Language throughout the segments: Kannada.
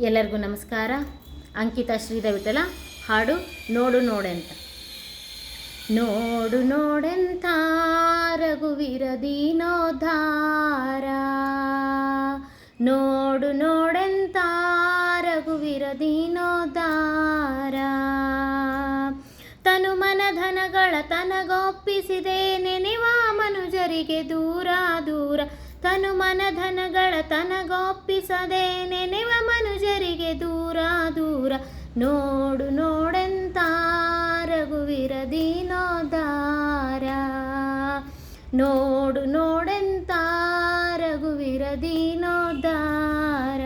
ಎಲ್ಲರಿಗೂ ನಮಸ್ಕಾರ. ಅಂಕಿತಾ ಶ್ರೀದ ವಿಠಲ. ಹಾಡು ನೋಡು ನೋಡೆಂತ. ನೋಡು ನೋಡೆಂತ ರಘುವೀರ ದೀನೋದ್ಧಾರ. ನೋಡು ನೋಡೆಂತ ರಘುವೀರ ದೀನೋದ್ಧಾರ. ತನು ಮನಧನಗಳ ತನಗೊಪ್ಪಿಸಿದೆ. ನೆನೆವ ಮನುಜರಿಗೆ ದೂರ ದೂರ. ತನು ಮನಧನಗಳ ತನಗೊಪ್ಪಿಸದೆ ನೆನೆವ ದೂರ. ನೋಡು ನೋಡೆಂತ ರಘುವೀರ ದೀನೋದಾರ. ನೋಡು ನೋಡೆಂತ ರಘುವೀರ ದೀನೋದಾರ.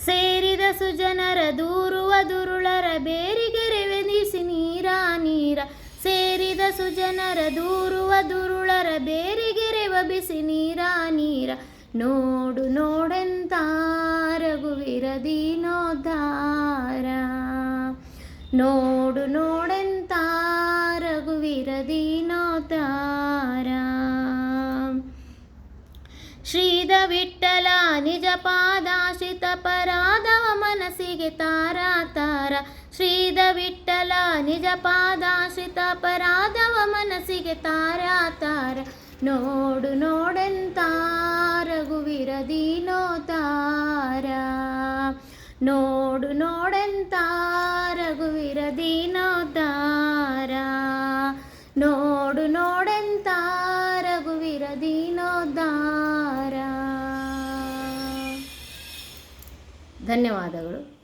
ಸೇರಿದ ಸುಜನರ ದೂರುವ ದುರುಳರ ಬೇರಿಗೆ ರೆವೆನಿಸಿ ನೀರ ನೀರ. ಸೇರಿದ ಸುಜನರ ದೂರುವ ದುರುಳರ ಬೇರಿಗೆರೆ ಬಿಸಿ ನೀರ ನೀರ. ನೋಡು ನೋಡೆಂತ ರಘುವೀರ ದಾರ. ನೋಡು ನೋಡೆಂತ ರಘುವೀರ ದೀನೋದ್ಧಾರ ಶ್ರೀದ ವಿಠಲ ನಿಜ ಪಾದಾಶ್ರಿತ ಪರಾಧವ ಮನಸ್ಸಿಗೆ ತಾರ ತಾರ ಶ್ರೀದ ವಿಠಲ ನಿಜ ಪಾದಾಶ್ರಿತ ಪರಾಧವ ಮನಸ್ಸಿಗೆ ತಾರ ತಾರ ನೋಡು ನೋಡೆಂತ ರಘುವಿರದಿ ನೋಡು ನೋಡೆಂತ ರಘುವೀರ ದೀನೋದಾರ ನೋಡು ನೋಡೆಂತ ರಘುವೀರ ದೀನೋದಾರ ಧನ್ಯವಾದಗಳು.